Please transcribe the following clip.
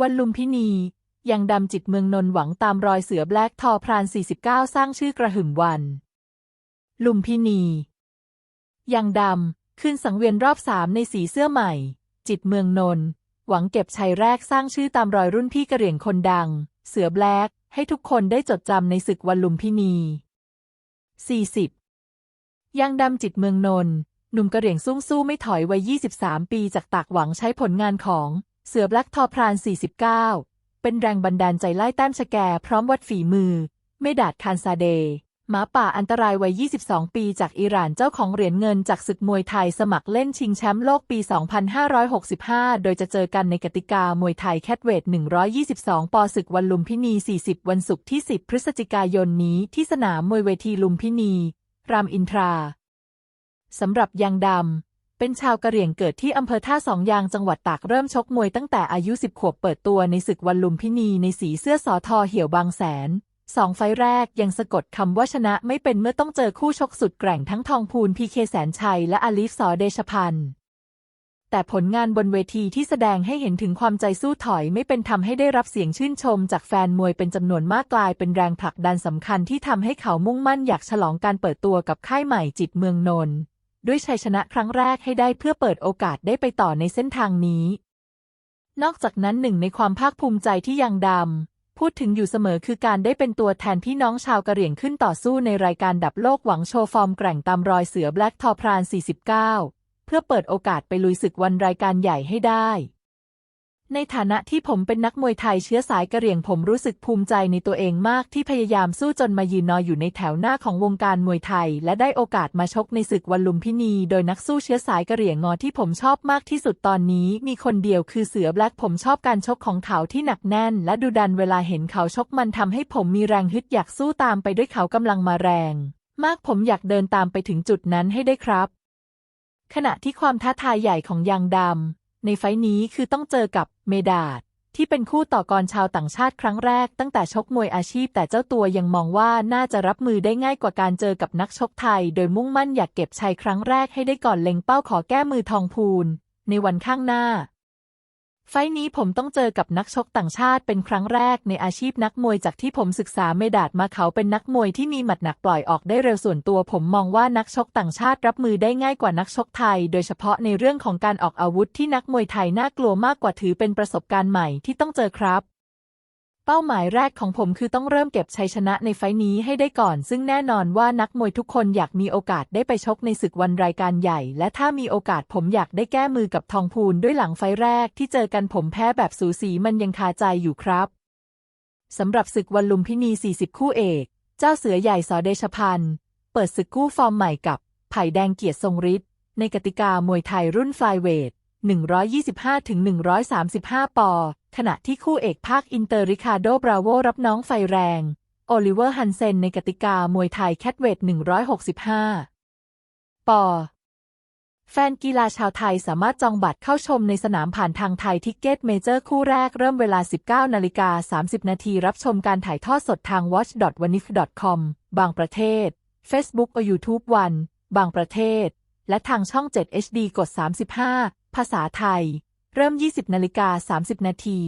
วันลุมพินี ยังดำจิตเมืองนนท์หวังตามรอยเสือแบล็กทอพราน 49 สร้างชื่อกระหึ่มวัน ลุมพินี ยังดำขึ้นสังเวียนรอบสามในสีเสื้อใหม่ จิตเมืองนนท์หวังเก็บชัยแรกสร้างชื่อตามรอยรุ่นพี่กระเหรี่ยงคนดัง เสือแบล็กให้ทุกคนได้จดจำในศึกวันลุมพินี 40 ยังดำจิตเมืองนนท์หนุ่มกระเหรี่ยงซุ่งสู้ไม่ถอยวัย 23 ปีจากตากหวังใช้ผลงานของ เสือแบล็กทอพราน 49 เป็นแรงบันดาลใจไล่แต้มชะแกพร้อมวัดฝีมือ ไม่ดาดคานซาเดหมาป่าอันตรายวัย 22 ปีจากอิหร่านเจ้าของเหรียญเงินจากศึกมวยไทยสมัครเล่นชิงแชมป์โลกปี 2565 โดยจะเจอกันในกติกามวยไทยแคทเวท 122 ปอศึกวันลุมพินี 40 วันศุกร์ที่ 10 พฤศจิกายนนี้ที่สนามมวยเวทีลุมพินี รามอินทรา สำหรับยังดำ เป็นชาวกะเหรี่ยงเกิดที่อำเภอท่าสองยางจังหวัดตากเริ่มชกมวยตั้งแต่อายุ10ขวบเปิดตัวในศึกวันลุมพินีในสีเสื้อสอทอเหี่ยวบางแสนสองไฟแรกยังสะกดคำว่าชนะไม่เป็นเมื่อต้องเจอคู่ชกสุดแกร่งทั้งทองพูนพีเคแสนชัยและอลิฟสอเดชพันธ์แต่ผลงานบนเวทีที่แสดงให้เห็นถึงความใจสู้ถอยไม่เป็นทำให้ได้รับเสียงชื่นชมจากแฟนมวยเป็นจำนวนมากกลายเป็นแรงผลักดันสำคัญที่ทำให้เขามุ่งมั่นอยากฉลองการเปิดตัวกับค่ายใหม่จิตเมืองนนท์ ด้วยชัยชนะครั้งแรกให้ได้เพื่อเปิดโอกาสได้ไปต่อในเส้นทางนี้ นอกจากนั้นหนึ่งในความภาคภูมิใจที่ยังดำ พูดถึงอยู่เสมอคือการได้เป็นตัวแทนพี่น้องชาวกะเหรี่ยงขึ้นต่อสู้ในรายการดับโลกหวังโชว์ฟอร์มแกร่งตามรอยเสือแบล็กทอพราน 49 เพื่อเปิดโอกาสไปลุยศึกวันรายการใหญ่ให้ได้ ในฐานะที่ผมเป็นนักมวยไทยเชื้อสายกระเหรี่ยงผมรู้สึกภูมิใจในตัวเองมากที่พยายามสู้จนมายืนนอยอยู่ในแถวหน้าของวงการมวยไทย และได้โอกาสมาชกในศึกวันลุมพินี โดยนักสู้เชื้อสายกระเหรี่ยงงอที่ผมชอบมากที่สุดตอนนี้ มีคนเดียวคือเสือแบล็กผมชอบการชกของเขาที่หนักแน่น และดุดันเวลาเห็นเขาชกมันทำให้ผมมีแรงฮึดอยากสู้ตามไปด้วยเขากำลังมาแรง มากผมอยากเดินตามไปถึงจุดนั้นให้ได้ครับ ขณะที่ความท้าทายใหญ่ของยังดำ ในไฟนี้คือต้องเจอกับเมดาดที่เป็นคู่ต่อกรชาวต่างชาติครั้งแรกตั้งแต่ชกมวยอาชีพ แต่เจ้าตัวยังมองว่าน่าจะรับมือได้ง่ายกว่าการเจอกับนักชกไทย โดยมุ่งมั่นอยากเก็บชัยครั้งแรกให้ได้ก่อนเล็งเป้าขอแก้มือทองพูน ในวันข้างหน้า ไฟนี้ผมต้องเจอกับนักชกต่างชาติเป็นครั้งแรกในอาชีพนักมวยจากที่ผมศึกษาเมดาดมาเขาเป็นนักมวยที่มีหมัดหนักปล่อยออกได้เร็วส่วนตัว ผมมองว่านักชกต่างชาติรับมือได้ง่ายกว่านักชกไทย โดยเฉพาะในเรื่องของการออกอาวุธที่นักมวยไทยน่ากลัวมากกว่าถือเป็นประสบการณ์ใหม่ที่ต้องเจอครับ เป้าหมายแรกของผมคือต้องเริ่มเก็บชัยชนะในไฟนี้ให้ได้ก่อน ซึ่งแน่นอนว่านักมวยทุกคนอยากมีโอกาสได้ไปชกในศึกวันรายการใหญ่ และถ้ามีโอกาสผมอยากได้แก้มือกับทองพูนด้วยหลังไฟแรกที่เจอกันผมแพ้แบบสูสีมันยังคาใจอยู่ครับสำหรับศึกวันลุมพินี 40 คู่เอก เจ้าเสือใหญ่สอเดชพันธ์เปิดศึกคู่ฟอร์มใหม่กับไผ่แดงเกียรติทรงฤทธิ์ในกติกามวยไทยรุ่นฟลายเวท 125-135 ปอ ขณะที่คู่เอกภาคอินเตอร์ริคาโด บราโว รับน้องไฟแรง โอลิเวอร์ฮันเซนในกติกามวยไทยแคทเวท 165 ปอ แฟนกีฬาชาวไทยสามารถจองบัตรเข้าชมในสนามผ่านทางไทยทิกเก็ตเมเจอร์คู่แรกเริ่มเวลา 19นาฬิกา30 นาทีรับชมการถ่ายทอดสดทาง watch.wanif.com บางประเทศ Facebook or YouTube วัน บางประเทศ และทางช่อง 7 HD กด 35 ภาษาไทย เริ่ม 20นาฬิกา30 นาที